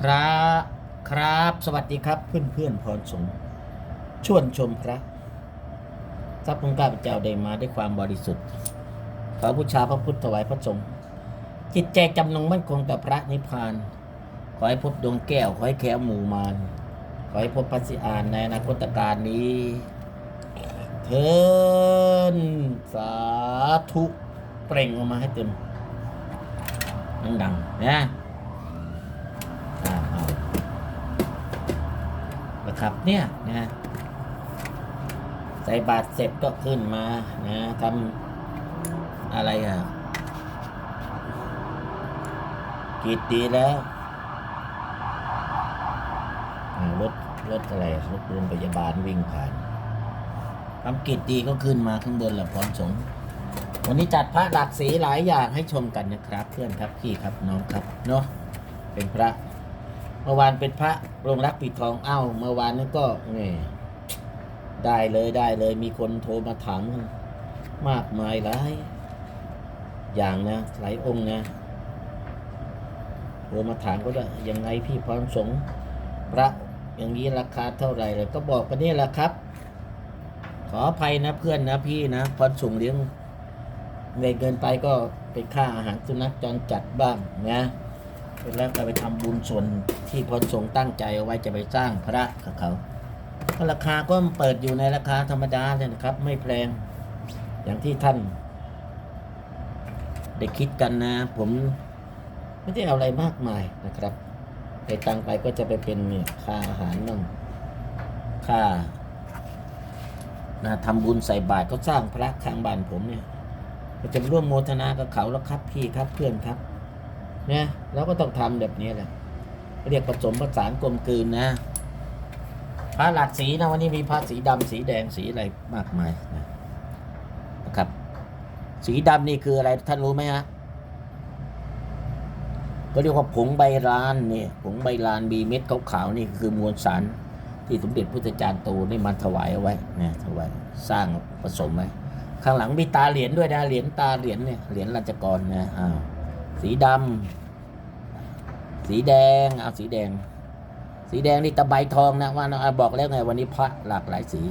ครับครับ สวัสดีครับเพื่อนเพื่อนพรสงฆ์ชวนชมพระทรัพย์ของข้าพเจ้าได้มาด้วยความบริสุทธิ์ขอบูชาพระพุทธถวายพระสงฆ์จิตใจจำนงมั่นคงต่อพระนิพพาน ขอให้พบดวงแก้ว ขอให้แคล้วหมู่มารขอให้พบพัสสิอานในอนาคตการนี้เทินสาธุ เปล่งออกมาให้เต็มดังๆนะ อ่าเอา นะครับเนี่ยนะใส่บาตรเสร็จก็ขึ้นมานะทำอะไรอะกีดดีแล้วรถรถอะไรรถโรงพยาบาลวิ่งผ่านทำกิจดีก็ขึ้นมาข้างบนแหละพร้อมสงฆ์วันนี้จัดพระหลากสีหลายอย่างให้ชมกันนะครับ เพื่อนครับพี่ครับน้องครับเนาะเป็นพระ เมื่อวานเป็นพระโรงรักปิดทองเอ้าเมื่อวานนั้นก็นี่ได้เลยได้เลย มีคนโทรมาถามมากมายหลายอย่างนะหลายองค์นะโทรมาถามก็ได้ยังไงพี่พร้อมสงพระอย่างนี้ราคาเท่าไหร่เลยก็บอกกันนี่แหละครับ ขออภัยนะเพื่อนนะพี่นะพรสงเลี้ยงเงินเกินไปก็เป็นค่าอาหารสุนัขจรจัดบ้างนะ แล้วก็ไปทำบุญส่วนที่พระสงฆ์ตั้งใจเอาไว้จะไปสร้างพระกับเขาก็ราคาก็เปิดอยู่ในราคาธรรมดาเลยนะครับ ไม่แพงอย่างที่ท่าน ได้คิดกันนะ ผมไม่ได้เอาอะไรมากมายนะครับไปตังไปก็จะไปเป็นเนี่ยค่าอาหารนั่งค่านะทำบุญใส่บาตรก็สร้างพระข้างบ้านผมเนี่ย ก็จะร่วมโมทนากับเขาแล้วครับพี่ครับเพื่อนครับ นี่ยเราก็ต้องทำแบบนี้แหละเรียกผสมผสานกลมกลืนนะพระหลากสีนะวันนี้มีพระสีดำสีแดงสีอะไรมากมายนะนะครับ สีดำนี่คืออะไรท่านรู้ไหมฮะก็เรียกว่าผงใบลานเนี่ยผงใบลานมีเม็ดขาวๆนี่คือมวลสารที่สมเด็จพุทธจารย์โตได้มาถวายเอาไว้นะถวายสร้างผสมไว้ข้างหลังมีตาเหรียญด้วยนะเหรียญตาเหรียญเนี่ยเหรียญราชกรนะอ้าว สีดำสีแดงเอาสีแดง สีแดงนี่ตะไบทองนะว่านะบอกแล้วไงวันนี้พระหลากหลายสี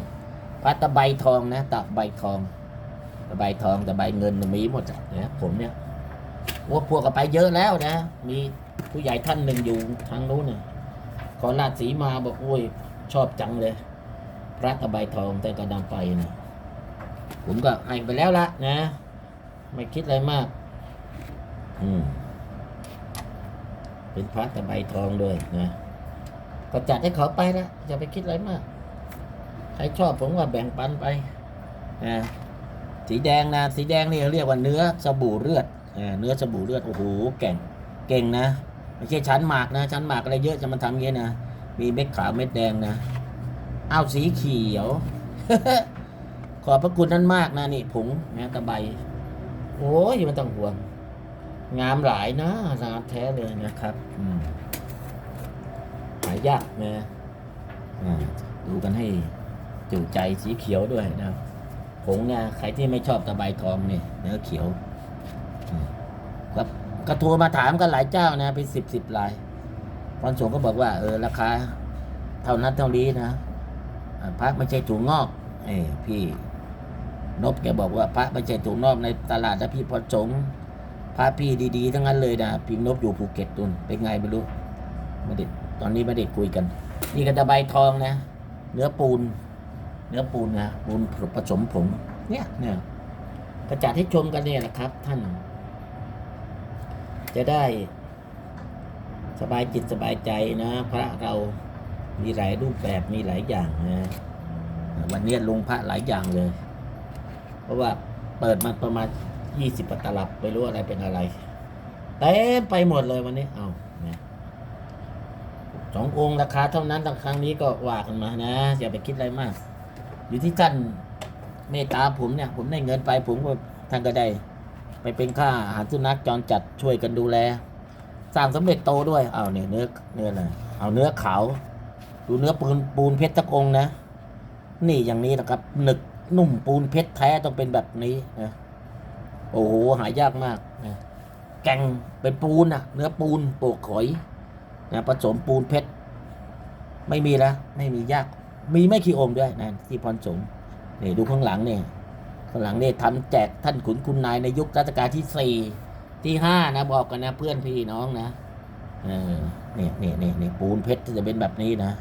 พระตะไบทองนะตะไบทองตะไบทองตะไบเงินมีหมดอะเนี่ยผมเนี่ยว่าพวกก็ไปเยอะแล้วนะ มีผู้ใหญ่ท่านหนึ่งอยู่ทางนู้นน่ะขอราชสีมาบอกโอ้ยชอบจังเลย พระตะไบทองแต่กระดำไปนะผมก็ให้ไปแล้วละนะ ไม่คิดอะไรมาก อืมเป็นพระตะไบทองด้วยนะก็จัดให้เขาไปละอย่าไปคิดอะไรมาก ใครชอบผมก็แบ่งปันไปนะสีแดงนะสีแดงนี่เรียกว่าเนื้อสบู่เลือดอ่าเนื้อสบู่เลือดโอ้โหเก่งเก่งนะไม่ใช่ชั้นหมากนะ ชั้นหมากอะไรเยอะจะมาทำอย่างนี้นะมีเม็ดขาวเม็ดแดงนะเอาสีเขียว ขอบพระคุณนั้นมากนะนี่ผงนะตะไบโอ้ยมันต้องห่วง งามหลายนะงามแท้เลยนะครับหายากนะอ่าดูกันให้จุใจสีเขียวด้วยนะผงเนี่ยใครที่ไม่ชอบตะไบทองเนี่ยเนื้อเขียวครับก็โทรมาถามกันหลายเจ้านะเป็นสิบสิบลายพรสงก็บอกว่าเออราคาเท่านั้นเท่านี้นะพระไม่ใช่ถุงงอกเอ้พี่นบแกบอกว่าพระไม่ใช่ถุงงอกในตลาดนะพี่พรสงฆ์ พระพี่ดีๆ ทั้งนั้นเลยนะพิมพ์นบอยู่ภูเก็ตตุนเป็นไงไม่รู้ไม่ได้ตอนนี้ไม่ได้คุยกัน นี่ก็จะใบทองนะ เนื้อปูน เนื้อปูนนะปูนผสมผงเนี่ยเนี่ยกระจัดให้ชมกันเนี่ยแหละครับ ท่าน จะได้ สบายจิตสบายใจนะ พระเรามีหลายรูปแบบมีหลายอย่างนะวันนี้ลงพระหลายอย่างเลย เพราะว่าเปิดมาประมาณ ยี่สิบตลับไม่รู้อะไรเป็นอะไรเต็มไปหมดเลยวันนี้ เอาสององค์ราคาเท่านั้นทางครั้งนี้ก็ว่ากันมานะ อย่าไปคิดอะไรมาก อยู่ที่ท่านเมตตาผมเนี่ย ผมได้เงินไป ผมก็ท่านก็ได้ ไปเป็นค่าอาหารสุนัขจรจัดช่วยกันดูแล สร้างสำเร็จโตด้วย เอาเนี่ยเนื้อเนื้ออะไรเอาเนื้อขาว ดูเนื้อปูนปูนเพชรตะกองนะ นี่อย่างนี้นะครับ หนึกนุ่มปูนเพชรแท้ต้องเป็นแบบนี้นะ โอ้โหหายากมากนะแกงเป็นปูนอะเนื้อปูนโปกขอยนะผสมปูนเพชร ไม่มีแล้วไม่มียาก มีไม่กี่องค์ด้วยนะที่พรสมนี่ดูข้างหลังเนี่ยข้างหลังเนี่ยทำแจกท่านขุนคุณนายในยุครัชกาลที่สี่ที่ห้านะบอกกันนะเพื่อนพี่น้องนะเออเนี่ยเนี่ยเนี่ยเนี่ยปูนเพชรจะเป็นแบบนี้นะ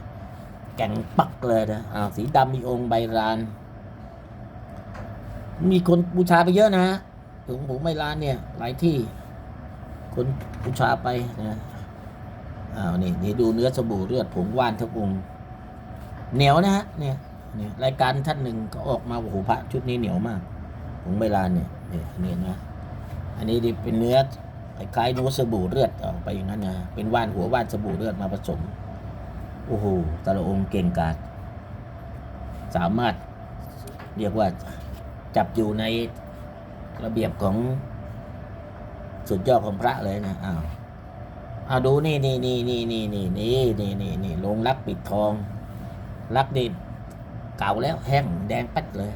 แก่งปักเลยนะอ้าวสีดำมีองค์ใบราน มีคนบูชาไปเยอะนะ ถึงผมใบรานเนี่ย หลายที่ คนบูชาไปนะอ้าวนี่นี่ดูเนื้อสบู่เลือดผงว่านทุกองค์เหนียวนะฮะเนี่ยเนี่ยรายการท่านหนึ่งก็ออกมาโอ้โหพระชุดนี้เหนียวมากผงใบรานเนี่ยเนี่ยนี่นะอันนี้นี่เป็นเนื้อคล้ายๆเนื้อสบู่เลือดออกไปอย่างนั้นนะเป็นว่านหัวว่านสบู่เลือดมาผสมโอ้โหแต่ละองค์เก่งกาจสามารถเรียกว่าจับอยู่ใน ระเบียบของสุดยอดของพระเลยนะอ้าวเอาดูนี่นี่นี่นี่นี่นี่นี่นี่นี่นี่ลงรักปิดทอง รักนี่เก่าแล้วแห้งแดงปัดเลย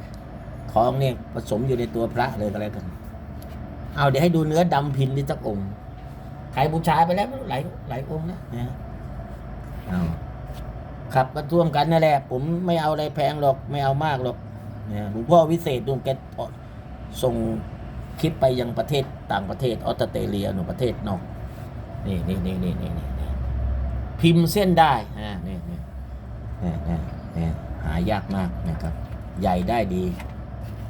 ทองเนี่ยผสมอยู่ในตัวพระเลยก็แล้วกัน เอาเดี๋ยวให้ดูเนื้อดำพินที่สักองค์ใครบูชาไปแล้วหลายหลายองค์นะนะเอาขับกระท่วมกันนั่นแหละ ผมไม่เอาอะไรแพงหรอกไม่เอามากหรอกเนี่ยหลวงพ่อวิเศษดวงแกส่ง คลิปไปยังประเทศต่างประเทศออสเตรเลียหนูประเทศนอกนี่นี่นี่นี่นี่นี่พิมพ์เส้นได้อ่านี่นี่นี่นี่นี่หายากมากนะครับ ใหญ่ได้ดี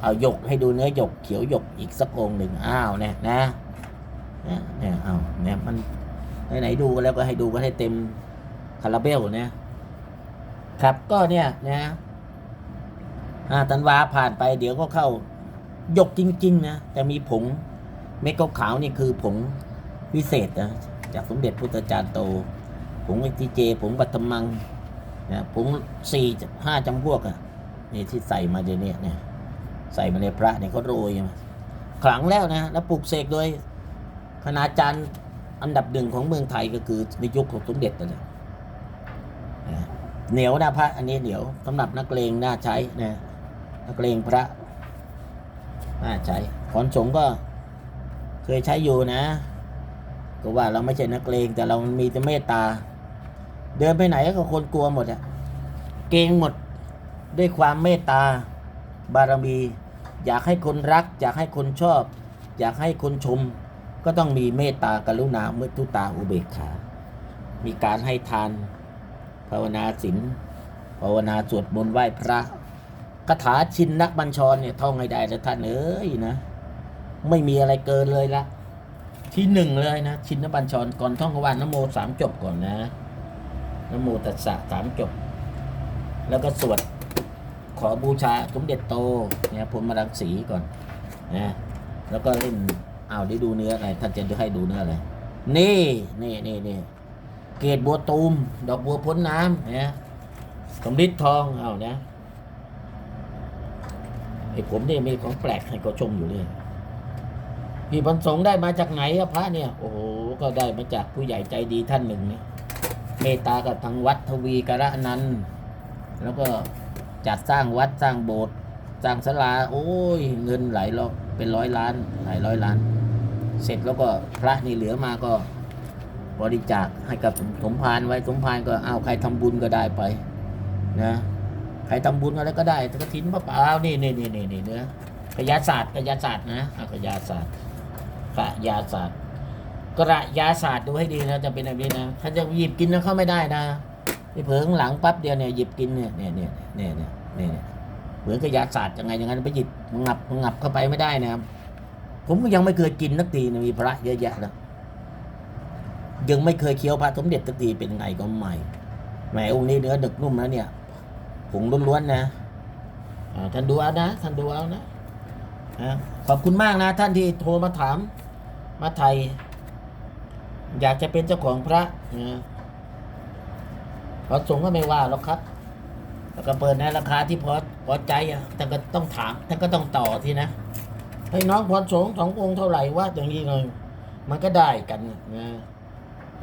เอาหยกให้ดูเนื้อหยกเขียวหยกอีกสักองหนึ่งอ้าวเนี่ยนะเนี่ยเนี่ยเอาเนี่ยมันไหนๆดูกันแล้วก็ให้ดูกันให้เต็มคาราเบลเนี่ยครับก็เนี่ยนะอ่าตันวาผ่านไปเดี๋ยวก็เข้า หยกจริง ๆ นะ แต่มีผงเม็ดขาวๆนี่คือผงวิเศษนะจากสมเด็จพุทธจารย์โต ผงไอทีเจ ผงปัตมังนะผงสี่ห้าจำพวกอะนี่ที่ใส่มาเดี๋ยวนี้เนี่ยใส่มาในพระเนี่ยเขาโรยมาขลังแล้วนะ แล้วปลูกเสกโดยคณาจารย์อันดับหนึ่งของเมืองไทยก็คือในยุคของสมเด็จนั่นแหละนะเหนียวนะพระอันนี้เหนียวสำหรับนักเลงน่าใช้นะนักเลงพระ น่าใช้ขอนสงก็เคยใช้อยู่นะ ก็ว่าเราไม่ใช่นักเลงแต่เรามีแต่เมตตา เดินไปไหนก็คนกลัวหมดอะเกรงหมดด้วยความเมตตา บารมี อยากให้คนรัก อยากให้คนชอบ อยากให้คนชม ก็ต้องมีเมตตากรุณาเมตุตาอุเบกขา มีการให้ทาน ภาวนาศีลภาวนาสวดมนต์ไหว้พระ คาถาชินนักบัญชรเนี่ยท่องให้ได้แล้วท่านเอ้ยนะ ไม่มีอะไรเกินเลยละที่หนึ่งเลยนะ ชินนักบัญชรก่อนท่องกวานนโมสามจบก่อนนะนโมตัสสะสามจบ แล้วก็สวดขอบูชาสมเด็จโตเนี่ยผมมารังสีก่อนนะแล้วก็เล่นเอาได้ดูเนื้ออะไรท่านจะให้ดูเนื้ออะไรนี่นี่นี่นี่เกตบัวตูม ดอกบัวพ้นน้ำเนี่ยสมฤทธิ์ทองเอานะไอ้ผมเนี่ยมีของแปลกให้เขาชมอยู่เลยพี่พันสงได้มาจากไหนอะพระเนี่ย โอ้โหก็ได้มาจากผู้ใหญ่ใจดีท่านหนึ่งเนี่ยเมตตากับทางวัดทวีกระนันแล้วก็จัดสร้างวัดสร้างโบสถ์สร้างศาลาโอ้ย เงินหลายร้อยเป็นร้อยล้านหลายร้อยล้าน เสร็จแล้วก็พระนี่เหลือมาก็บริจาคให้กับสมภารไว้สมภารก็เอาใครทำบุญก็ได้ไป นะ ใครทำบุญอะไรก็ได้กระถินพระป่านี่นี่นี่นี่นี่เนื้อกยาศาสตร์กยาศาสตร์นะเอากยาศาสตร์กยาศาสตร์กระยาศาสตร์ดูให้ดีนะจะเป็นแบบนี้นะถ้าจะหยิบกินนะเข้าไม่ได้นะนี่เผลอข้างหลังปั๊บเดียวเนี่ยหยิบกินเนี่ยเนี่ยเนี่ยเนี่ยเนี่ยเนี่ยเหมือนกับยาศาสตร์ยังไงอย่างนั้นไปหยิบงับงับเข้าไปไม่ได้นะครับผมก็ยังไม่เคยกินนักทีนะมีพระเยอะแยะแล้วยังไม่เคยเคี้ยวพระสมเด็จสักทีเป็นไงก็ใหม่แหมองค์นี้เนื้อดึกนุ่มแล้วเนี่ย ผงล้วนๆนะท่านดูเอานะท่านดูเอานะขอบคุณมากนะท่านที่โทรมาถามมาไทย อยากจะเป็นเจ้าของพระนะพอสงก็ไม่ว่าหรอกครับแล้วก็เปิดในราคาที่พอพอใจอะแต่ก็ต้องถามท่านก็ต้องต่อทีนะให้น้องพรสงสององค์เท่าไหร่ว่าอย่างนี้เลยมันก็ได้กันนะ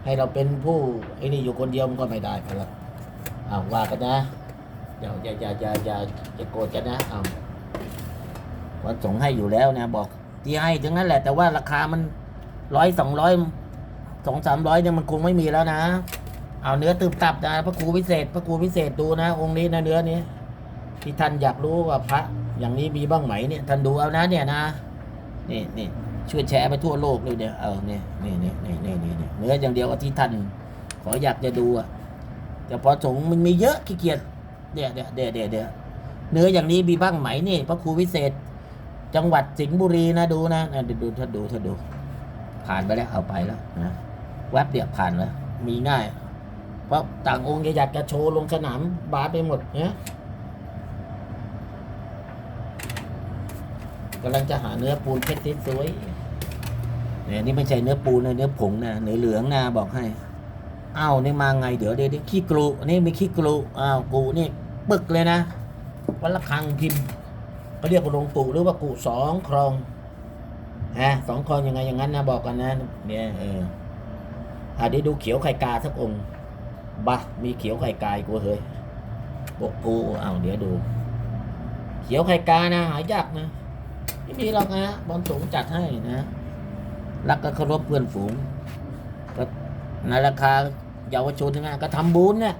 ให้เราเป็นผู้ไอ้นี่อยู่คนเดียวมันก็ไม่ได้กันละเอาว่ากันนะ อย่าอย่าอย่าอย่าอย่าอย่าโกรธกันนะเอาพรสงฆ์ให้อยู่แล้วนะบอกที่ให้ทั้งนั้นแหละ แต่ว่าราคามันร้อยสองร้อยสองสามร้อยเนี่ยมันคงไม่มีแล้วนะ เอาเนื้อตืบตับนะพระครูพิเศษ พระครูพิเศษดูนะ องค์นี้นะเนื้อนี้ที่ท่านอยากรู้ว่าพระ อย่างนี้มีบ้างไหมเนี่ยท่านดูเอานะเนี่ยนะนี่นี่ช่วยแชร์ไปทั่วโลกเลยเดี๋ยเอาเนี่ยนี่นี่นี่นี่นี่นี่เนื้ออย่างเดียวก็ที่ท่านขออยากจะดูอะแต่พอสงมันมีเยอะขี้เกียจ เดี๋ยวเดี๋ยวเดี๋ยวเดี๋ยวเนื้ออย่างนี้มีบ้างไหมนี่พระครูพิเศษ จังหวัดสิงห์บุรีนะดูนะนะดูดูถ้าดูถ้าดู ผ่านไปแล้วเอาไปแล้วนะแวบเดียวผ่านแล้วมีง่าย เพราะต่างองค์อยากจะโชว์ลงสนามบาสไปหมดเนี่ยกำลังจะหาเนื้อปูนเพชรสวยเนี่ยนี่ไม่ใช่เนื้อปูนนะเนื้อผงนะเนื้อเหลืองนะบอกให้อ้าวนี่มาไงเดี๋ยวเดี๋ยวขี้กรูนี่มีขี้กรูอ้าวกูนี่ ปึกเลยนะ วันละครังพิมพ์เขาเรียกว่าหลวงปู่หรือว่ากูสองครองฮะสองครองยังไงอย่างนั้นนะบอกกันนะเนี่ยเอออะเดี๋ยวดูเขียวไข่กาสักองค์บะมีเขียวไข่กายกูเฮ้ยบอกกูเอาเดี๋ยวดู เขียวไข่กานะ หายากนะไม่มีหรอกนะบอลสูงจัดให้นะรักก็เคารพเพื่อนฝูงก็ในราคาเยาวชนนะก็ทำบุญเนี่ย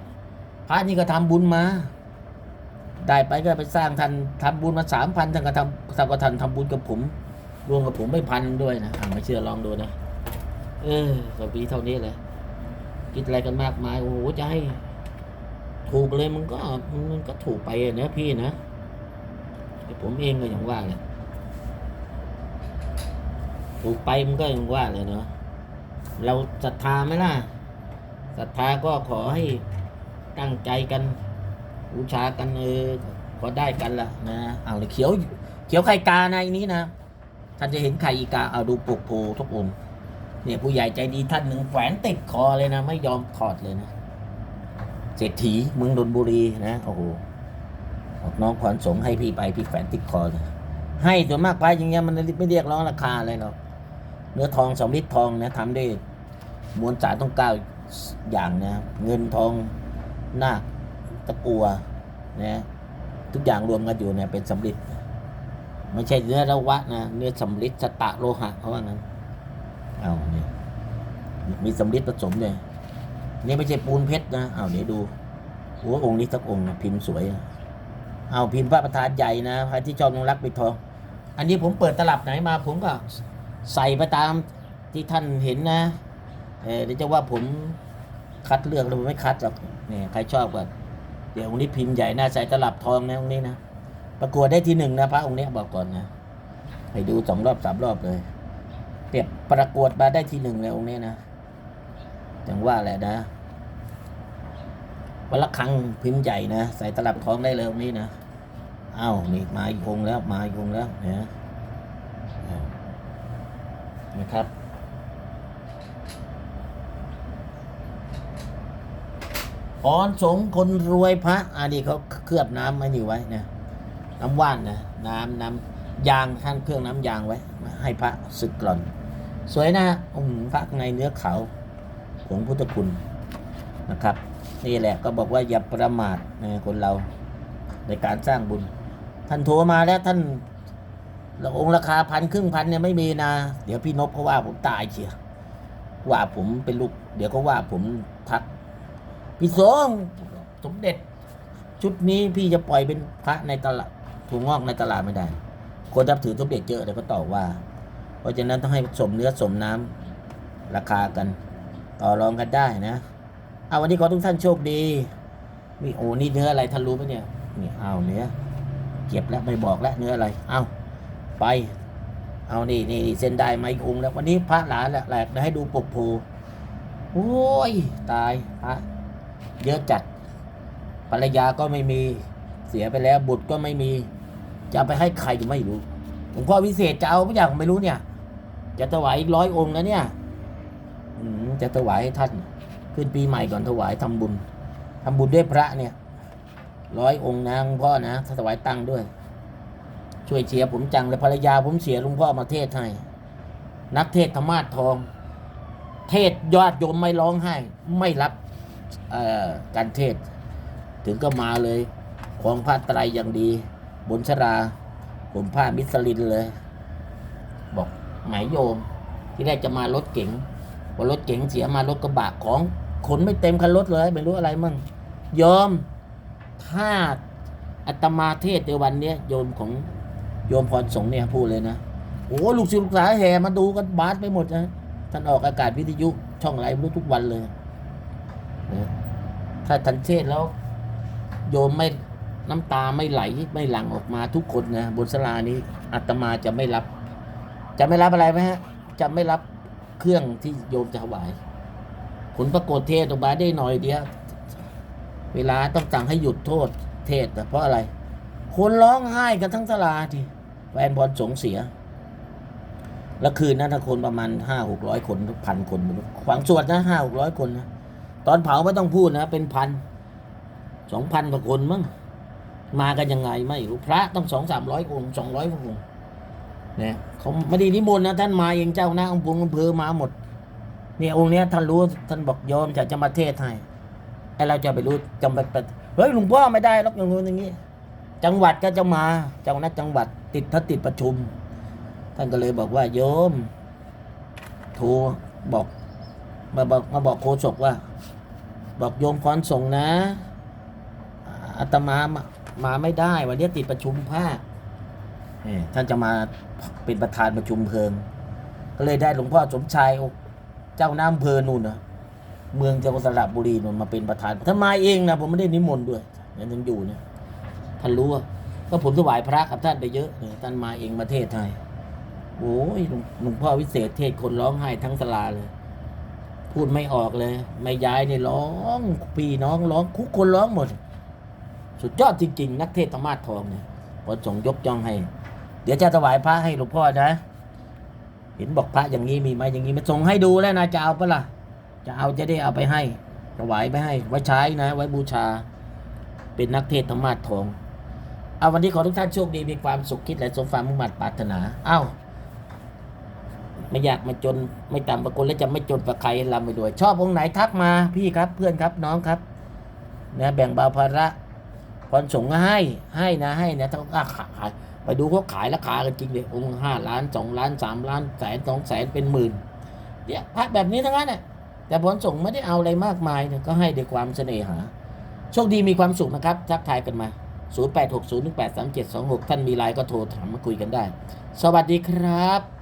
พระนี่ก็ทำบุญมา ได้ไปก็ไปสร้างทันทำบุญมาสามพันท่านก็ทำท่านก็ทันทำบุญกับผม รวมกับผมไม่พันด้วยนะไม่เชื่อลองดูนะ เออก็ปีเท่านี้เลยคิดอะไรกันมากมาย โอ้โหจะให้ถูกเลยมันก็มันก็ถูกไปอะนะพี่นะแต่ผมเองก็อย่างว่าแหละถูกไปมันก็อย่างว่าเลยเนาะเราศรัทธาไหมล่ะศรัทธาก็ขอให้ตั้งใจกัน บูชากันเออขอได้กันละนะเอาเลยเขียวเขียวไข่กาในนี้นะท่านจะเห็นไข่อีกาเอาดูปกโพทุกองเนี่ยผู้ใหญ่ใจดีท่านหนึ่งแขวนติดคอเลยนะ ไม่ยอมถอดเลยนะเศรษฐีเมืองดนบุรีนะโอ้โหน้องขวัญสงให้พี่ไปพี่แขวนติดคอเลยให้ส่วนมากไปอย่างเงี้ยมันไม่เรียกร้องราคาอะไรหรอกเนื้อทองสำริดทองนะทำด้วยมวลสารต้องก้าอย่างนะเงินทองนาค ตะกัวนะทุกอย่างรวมกันอยู่เนี่ยเป็นสำริดไม่ใช่เนื้อระวะนะเนื้อสำริดสตะโลหะเพราะว่างั้นเอาเนี่ยมีสำริดผสมเลยนี่ไม่ใช่ปูนเพชรนะเอาเดี๋ยวดูหัวองค์นี้สักองค์นะพิมพ์สวยเอาพิมพ์พระประธานใหญ่นะพระที่ชอบนงรักปิดทองอันนี้ผมเปิดตลับไหนมา ผมก็ใส่ไปตามที่ท่านเห็นนะเดี๋ยวจะว่าผมคัดเลือกแล้วผมไม่คัดหรอกเนี่ยใครชอบก็ เดี๋ยวองค์นี้พิมพ์ใหญ่นะใส่ตลับทองนะองค์นี้นะประกวดได้ที่หนึ่งนะพระองค์นี้บอกก่อนนะให้ดูสองรอบสามรอบเลยเปรียบประกวดมาได้ที่หนึ่งเลยองค์นี้นะอย่างว่าแหละนะวันละครั้งพิมพ์ใหญ่นะใส่ตลับทองได้เลยองค์นี้นะอ้าวนี่มาอีกองค์แล้วมาอีกองค์แล้วนะนะครับ พรสงคนรวยพระอันนี้เขาเคลือบน้ำไว้นี่ไว้นะน้ำว่านนะน้ำน้ำยางท่านเครื่องน้ำยางไว้ ให้พระสึกกร่อน สวยนะฮะอืมพระในเนื้อขาวผงพุทธคุณนะครับนี่แหละก็บอกว่าอย่าประมาทนะคนเราในการสร้างบุญ ท่านโทรมาแล้วท่านละองค์ราคาพันครึ่งพันเนี่ยไม่มีนะ เดี๋ยวพี่นพเขาว่าผมตายเชียวว่าผมเป็นลูก เดี๋ยวเขาว่าผม พี่สงสมเด็จ ชุดนี้พี่จะปล่อยเป็นพระในตลาดถูกงอกในตลาดไม่ได้ คนนับถือสมเด็จเยอะเดี๋ยวเขาตอบว่า เพราะฉะนั้นต้องให้สมเนื้อสมน้ำราคากัน ต่อรองกันได้นะเอาวันนี้ขอทุกท่านโชคดี มีโอ้นี่เนื้ออะไรท่านรู้ไหมเนี่ยนี่เอาเนื้อเก็บแล้วไม่บอกแล้วเนื้ออะไร เอาไป เอานี่นี่นี่เส้นได้ไมาอีกองแล้ววันนี้พระหลานแหละแหลกให้ดูปกโพโอ้ยตายพระ เยอะจัดภรรยาก็ไม่มีเสียไปแล้วบุตรก็ไม่มี จะไปให้ใครก็ไม่รู้หลวงพ่อวิเศษจะเอาไม่อยากไม่รู้เนี่ย จะถวายอีกร้อยองค์นะเนี่ยอืจะถวายให้ท่าน ขึ้นปีใหม่ก่อนถวายทำบุญทำบุญด้วยพระเนี่ยร้อยองค์นะหลวงพ่อนะถวายตังค์ด้วย ช่วยเชียร์ผมจังเลยภรรยาผมเสียหลุงพ่อมาเทศให้นักเทศธรรมาสทอง เทศยอดโยมไม่ร้องไห้ ไม่รับ การเทศ ถึงก็มาเลยของผ้าไตรอย่างดี บนชราผมผ้ามิสลินเลย บอกหมายโยม ที่แรกจะมารถเก๋งพอรถเก๋งเสียมารถกระบะของขนไม่เต็มคันรถเลย ไม่รู้อะไรมั่งโยมถ้าอาตมาเทศน์ในวันเนี้ยโยมของโยมพรสงเนี่ยพูดเลยนะโอ้ลูกศิษย์ลูกหาแห่มาดูกันบาสไปหมดนะท่านออกอากาศวิทยุช่องไรไม่รู้ทุกวันเลย นะถ้าท่านเทศแล้ว โยมไม่น้ำตาไม่ไหลไม่หลั่งออกมาทุกคนนะบนสลานี้อาตมาจะไม่รับ จะไม่รับอะไรไหมฮะ จะไม่รับเครื่องที่โยมจะถวายผลปรากฏเทศออกมาได้หน่อยเดียวเวลาต้องสั่งให้หยุดโทษเทศแต่เพราะอะไร คนร้องไห้กันทั้งตลาทีแฟนบอลสงเสีย แล้วคืนนั้นถ้าคนประมาณห้าหกร้อยคนพันคน ขวางสวดนะห้าหกร้อยคนนะ ตอนเผาไม่ต้องพูดนะ เป็นพันสองพันกว่าคนมั้งมากันยังไงไม่รู้พระต้องสองสามร้อยองค์สองร้อยองค์เนี่ยเขาไม่ได้นิมนต์นะท่านมาเองเจ้าหน้าองค์พงอำเภอมาหมดเนี่ยองค์เนี้ยท่านรู้ท่านบอกโยมจะจะมาเทศให้ไอเราจะไปรู้จำไปไปเฮ้ยหลวงพ่อไม่ได้หรอกอย่างนู้นอย่างนี้ จังหวัดก็จะมาเจ้าหน้าจังหวัดติดถ้าติดประชุม ท่านก็เลยบอกว่าโยมโทรบอกมาบอกมาบอกโฆษกว่า บอกโยมคอนส่งนะอาตมามามาไม่ได้ วันนี้ติดประชุมภาคนี่ท่านจะมาเป็นประธานประชุมเพลิง ก็เลยได้หลวงพ่อสมชายเจ้าน้ำอำเพอนู่นนะเมืองจังหวัดสระบุรีนู่นมาเป็นประธานท่านมาเองนะผมไม่ได้นิมนต์ด้วยยังยังอยู่เนี่ยท่านรู้ว่าก็ผมถวายพระกับท่านไปเยอะเนี่ยท่านมาเองประเทศไทยโอ้ยหลวงหลวงพ่อวิเศษเทศคนร้องไห้ทั้งสลาเลย พูดไม่ออกเลย ไม่ย้ายนี่ร้องพี่น้องร้องคุกคนร้องหมด สุดยอดจริง ๆ นักเทศธรรมาทองเนี่ยพอส่งยกย่องให้ เดี๋ยวจะถวายพระให้หลวงพ่อนะ เห็นบอกพระอย่างนี้มีไหมอย่างนี้มาส่งให้ดูแล้วนะจะเอาปะล่ะจะเอาจะได้เอาไปให้ถวายไปให้ ไว้ใช้นะ ไว้บูชา เป็นนักเทศธรรมาทองเอาวันนี้ขอทุกท่านโชคดีมีความสุขคิดและสมความมุ่งมั่นปรารถนา เอ้า ไม่อยากมาจนไม่ต่ำกว่าคนและจะไม่จนกว่าใครลำไปด้วย ชอบองค์ไหนทักมาพี่ครับเพื่อนครับน้องครับนะแบ่งเบาภาระพรสงก็ให้ให้นะให้นะถ้าเขาขายไปดูเขาขายราคากันจริงเลยองค์ห้าล้านสองล้านสามล้านแสนสองแสนเป็นหมื่นเนี่ยพระแบบนี้ทั้งนั้นน่ะแต่ผลส่งไม่ได้เอาอะไรมากมายเนี่ยก็ให้ด้วยความเสน่หา โชคดีมีความสุขนะครับ ทักทายกันมา 0860183726 ท่านมีไลน์ก็โทรถามมาคุยกันได้ สวัสดีครับ